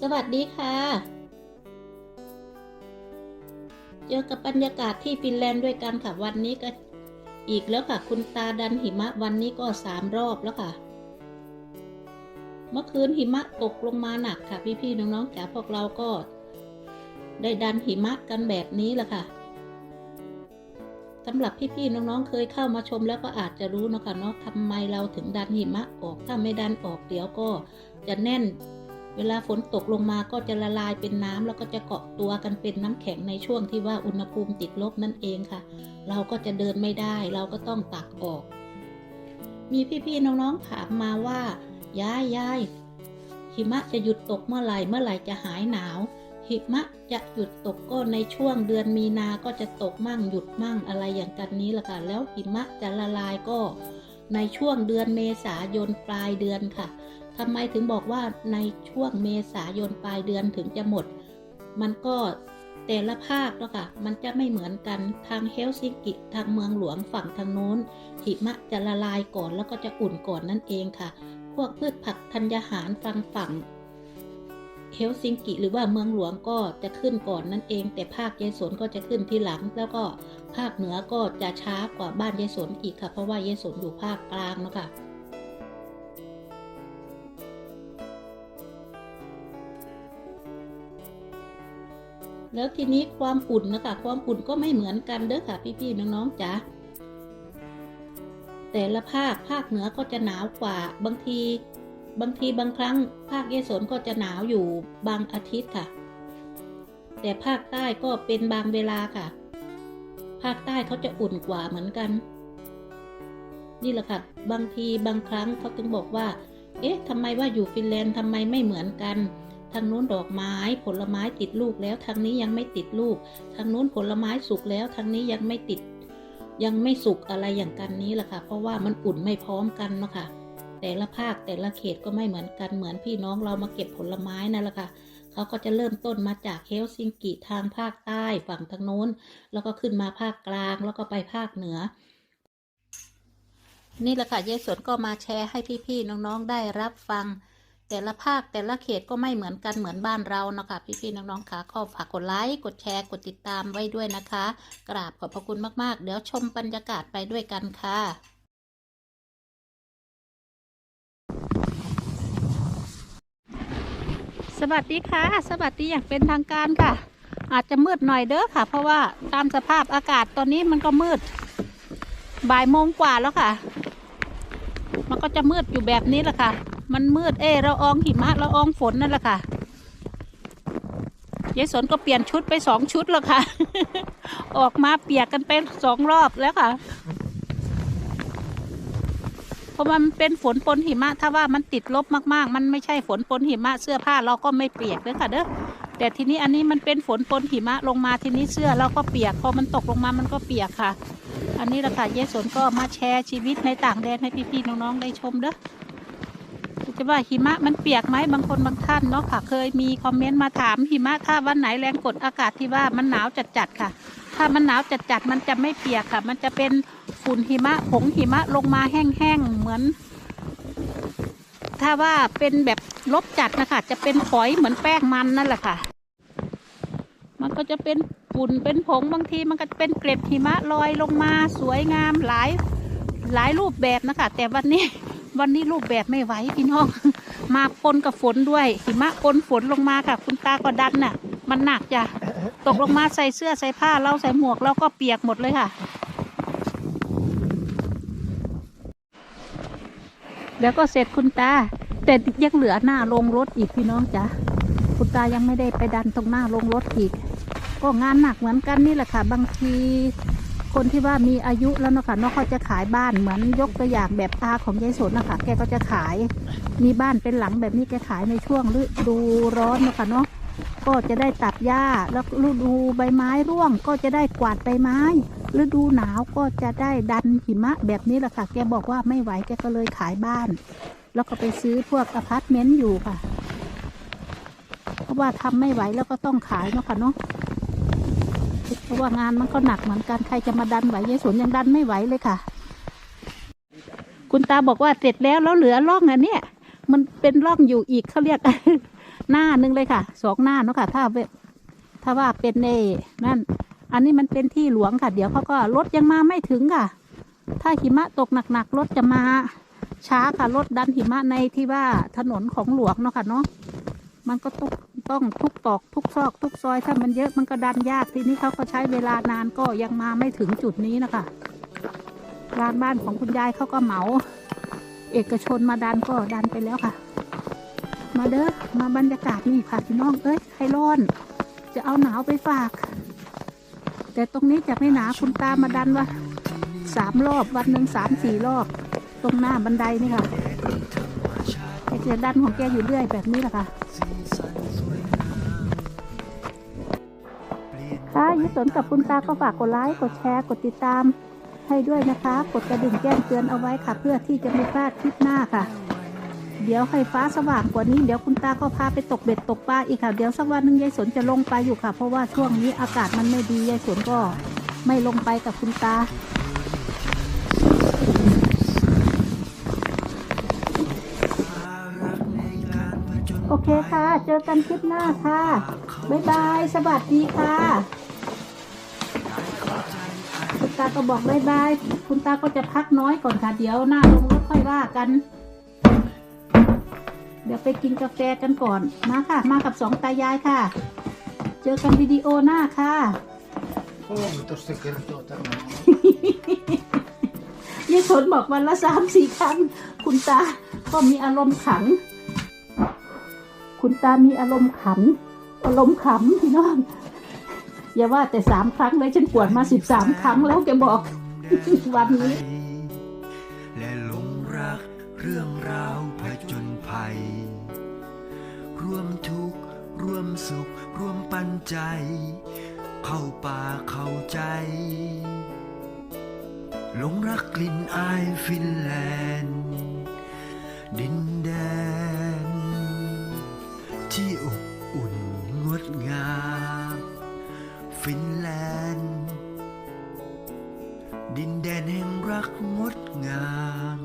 สวัสดีค่ะ เจอกับบรรยากาศที่ฟินแลนด์ด้วยกันค่ะ วันนี้ก็อีกแล้วค่ะ คุณตาดันหิมะวันนี้ก็สามรอบแล้วค่ะ เมื่อคืนหิมะตกลงมาหนักค่ะพี่ๆน้องๆจ๋าพวกเราก็ ได้ดันหิมะกันแบบนี้แหละค่ะสำหรับพี่ๆน้องๆเคยเข้ามาชมแล้วก็อาจจะรู้เนาะคะเนาะทำไมเราถึงดันหิมะออกถ้าไม่ดันออกเดี๋ยวก็จะแน่น เวลาฝนตกลงมาก็จะละลายเป็นน้ำแล้วก็จะเกาะตัวกันเป็นน้ำแข็งในช่วงที่ว่าอุณหภูมิติดลบนั่นเองค่ะ เราก็จะเดินไม่ได้ เราก็ต้องตักออก มีพี่ๆน้องๆถามมาว่า ยายยายหิมะจะหยุดตกเมื่อไหร่เมื่อไหร่จะหายหนาว หิมะจะหยุดตกก็ในช่วงเดือนมีนาก็จะตกมั่งหยุดมั่งอะไรอย่างกันนี้แหละค่ะแล้วหิมะจะละลายก็ ในช่วงเดือนเมษายนปลายเดือนค่ะ ทำไมถึงบอกว่าในช่วงเมษายนปลายเดือนถึงจะหมด มันก็แต่ละภาคแล้วค่ะ มันจะไม่เหมือนกันทางเฮลซิงกิทางเมืองหลวงฝั่งทางโน้นหิมะจะละลายก่อนแล้วก็จะอุ่นก่อนนั่นเองค่ะ พวกพืชผักธัญญาหารฝั่งฝั่งเฮลซิงกิหรือว่าเมืองหลวงก็จะขึ้นก่อนนั่นเอง แต่ภาคยายสนก็จะขึ้นทีหลัง แล้วก็ภาคเหนือก็จะช้ากว่าบ้านยายสนอีกค่ะ เพราะว่ายายสนอยู่ภาคกลางเนาะค่ะ แล้วทีนี้ความอุ่นนะคะ ความอุ่นก็ไม่เหมือนกันเด้อค่ะ พี่ๆน้องๆจ๋าแต่ละภาคภาคเหนือก็จะหนาวกว่าบางที บางทีบางครั้ง ภาคเยสนก็จะหนาวอยู่บางอาทิตย์ค่ะ แต่ภาคใต้ก็เป็นบางเวลาค่ะ ภาคใต้เขาจะอุ่นกว่าเหมือนกัน นี่แหละค่ะ บางทีบางครั้งเขาถึงบอกว่า เอ๊ะทำไมว่าอยู่ฟินแลนด์ทำไมไม่เหมือนกัน ทางนู้นดอกไม้ผลไม้ติดลูกแล้วทางนี้ยังไม่ติดลูก ทางนู้นผลไม้สุกแล้วทางนี้ยังไม่ติด ยังไม่สุกอะไรอย่างกันนี้แหละค่ะ เพราะว่ามันอุ่นไม่พร้อมกันเนาะค่ะ แต่ละภาคแต่ละเขตก็ไม่เหมือนกันเหมือนพี่น้องเรามาเก็บผลไม้นั่นแหละค่ะเขาก็จะเริ่มต้นมาจากเฮลซิงกิทางภาคใต้ฝั่งทางโน้น แล้วก็ขึ้นมาภาคกลางแล้วก็ไปภาคเหนือนี่แหละค่ะยายสนก็มาแชร์ให้พี่ๆน้องๆได้รับฟัง แต่ละภาคแต่ละเขตก็ไม่เหมือนกันเหมือนบ้านเรานะคะพี่ๆน้องๆค่ะก็ฝากกดไลค์กดแชร์กดติดตามไว้ด้วยนะคะ กราบขอบพระคุณมากๆ เดี๋ยวชมบรรยากาศไปด้วยกันค่ะสวัสดีค่ะ สวัสดีอย่างเป็นทางการค่ะ อาจจะมืดหน่อยเด้อค่ะ เพราะว่าตามสภาพอากาศตอนนี้มันก็มืด บ่ายโมงกว่าแล้วค่ะ มันก็จะมืดอยู่แบบนี้แหละค่ะ มันมืดเอเราอองหิมะเราอองฝนนั่นแหละค่ะยายสนก็เปลี่ยนชุดไปสองชุดแล้วค่ะ ออกมาเปียกกันไปสองรอบแล้วค่ะ เพราะมันเป็นฝนปนหิมะ ถ้าว่ามันติดลบมากๆ มันไม่ใช่ฝนปนหิมะเสื้อผ้าเราก็ไม่เปียกเลยค่ะเด้อ แต่ทีนี้อันนี้มันเป็นฝนปนหิมะลงมาทีนี้เสื้อเราก็เปียก พอมันตกลงมามันก็เปียกค่ะ อันนี้แหละค่ะเยสนก็มาแชร์ชีวิตในต่างแดนให้พี่ๆน้องๆได้ชมเด้อ จะว่าหิมะมันเปียกไหมบางคนบางท่านเนาะค่ะ เคยมีคอมเมนต์มาถามหิมะถ้าวันไหนแรงกดอากาศที่ว่ามันหนาวจัดๆค่ะ ถ้ามันหนาวจัดๆมันจะไม่เปียกค่ะ มันจะเป็นฝุ่นหิมะผงหิมะลงมาแห้งๆเหมือน ถ้าว่าเป็นแบบลบจัดนะคะ จะเป็นฝอยเหมือนแป้งมันนั่นแหละค่ะ มันก็จะเป็นฝุ่นเป็นผงบางทีมันก็เป็นเกล็ดหิมะลอยลงมาสวยงามหลายหลายรูปแบบนะคะ แต่วันนี้ วันนี้รูปแบบไม่ไหวพี่น้อง มาปนกับฝนด้วยหิมะปนฝนลงมาค่ะ คุณตาก็ดันน่ะ มันหนักจ้ะตกลงมาใส่เสื้อใส่ผ้าเราใส่หมวกเราก็เปียกหมดเลยค่ะ แล้วก็เสร็จคุณตา แต่ยังเหลือหน้าลงรถอีกพี่น้องจ้ะคุณตายังไม่ได้ไปดันตรงหน้าลงรถอีก ก็งานหนักเหมือนกันนี่แหละค่ะ บางที คนที่ว่ามีอายุแล้วนะคะเนาะเขาจะขายบ้านเหมือนยกตัวอย่างแบบตาของยายสนนะคะแกก็จะขายมีบ้านเป็นหลังแบบนี้แกขายในช่วงฤดูร้อนนะคะเนาะก็จะได้ตัดหญ้าแล้วฤดูใบไม้ร่วงก็จะได้กวาดใบไม้ฤดูหนาวก็จะได้ดันหิมะแบบนี้แหละค่ะ แกบอกว่าไม่ไหวแกก็เลยขายบ้าน แล้วก็ไปซื้อพวกอพาร์ตเมนต์อยู่ค่ะ เพราะว่าทำไม่ไหวแล้วก็ต้องขายเนาะค่ะเนาะ เพราะว่างานมันก็หนักเหมือนกันใครจะมาดันไหวยายสวนยังดันไม่ไหวเลยค่ะ คุณตาบอกว่าเสร็จแล้วแล้วเหลือร่องอันเนี้ยมันเป็นร่องอยู่อีกเขาเรียก หน้านึงเลยค่ะสองหน้าเนาะค่ะ ถ้าถ้าว่าเป็นเนนั่น อันนี้มันเป็นที่หลวงค่ะ เดี๋ยวเขาก็รถยังมาไม่ถึงค่ะ ถ้าหิมะตกหนักๆรถจะมาช้าค่ะรถดันหิมะในที่ว่าถนนของหลวงเนาะค่ะเนาะมันก็ต้อง ต้องทุกตอกทุกซอกทุกซอยถ้ามันเยอะมันก็ดันยากทีนี้เขาก็ใช้เวลานานก็ยังมาไม่ถึงจุดนี้นะคะลานบ้านของคุณยายเขาก็เหมา เอกชนมาดันก็ดันไปแล้วค่ะ มาเด้อมาบรรยากาศนี่ค่ะพี่น้องเอ้ยใครร้อน จะเอาหนาวไปฝาก แต่ตรงนี้จะไม่หนาคุณตามาดันว่าสามรอบวันหนึ่งสามสี่รอบ ตรงหน้าบันไดนี่ค่ะแกจะดันของแกอยู่เรื่อยแบบนี้แหละค่ะ ค่ะยุสนกับคุณตาก็ฝากกดไลค์ กดแชร์ กดติดตาม ให้ด้วยนะคะ กดกระดิ่งแจ้งเตือนเอาไว้ค่ะ เพื่อที่จะไม่พลาดคลิปหน้าค่ะ เดี๋ยวให้ฟ้าสว่างกว่านี้ เดี๋ยวคุณตาก็พาไปตกเบ็ดตกปลาอีกค่ะ เดี๋ยวสักวันหนึ่งยายสนจะลงไปอยู่ค่ะ เพราะว่าช่วงนี้อากาศมันไม่ดียายสนก็ไม่ลงไปกับคุณตา เคค่ะ เจอกันคลิปหน้าค่ะ บ๊ายบาย สวัสดีค่ะ คุณตาก็บอกบายบาย คุณตาก็จะพักน้อยก่อนค่ะ เดี๋ยวหน้าลงรถค่อยว่ากัน เดี๋ยวไปกินกาแฟกันก่อน มาค่ะ มากับสองตายายค่ะ เจอกันวิดีโอหน้าค่ะ Oh, då sticker det åt den. ยี่สนบอกวันละสามสี่ครั้ง คุณตาก็มีอารมณ์ขัน คุณตามีอารมณ์ขัน อารมณ์ขำพี่น้อง อย่าว่าแต่สามครั้งเลยฉันปวดมาสิบสามครั้งแล้วแกบอก วันนี้ และหลงรักเรื่องราวผจญภัย ร่วมทุกข์ร่วมสุข ร่วมปันใจ เข้าป่าเข้าใจหลงรักกลิ่นอายฟินแลนด์ดินแดน ที่อบอุ่นงดงาม ฟินแลนด์ ดินแดนแห่งรักงดงาม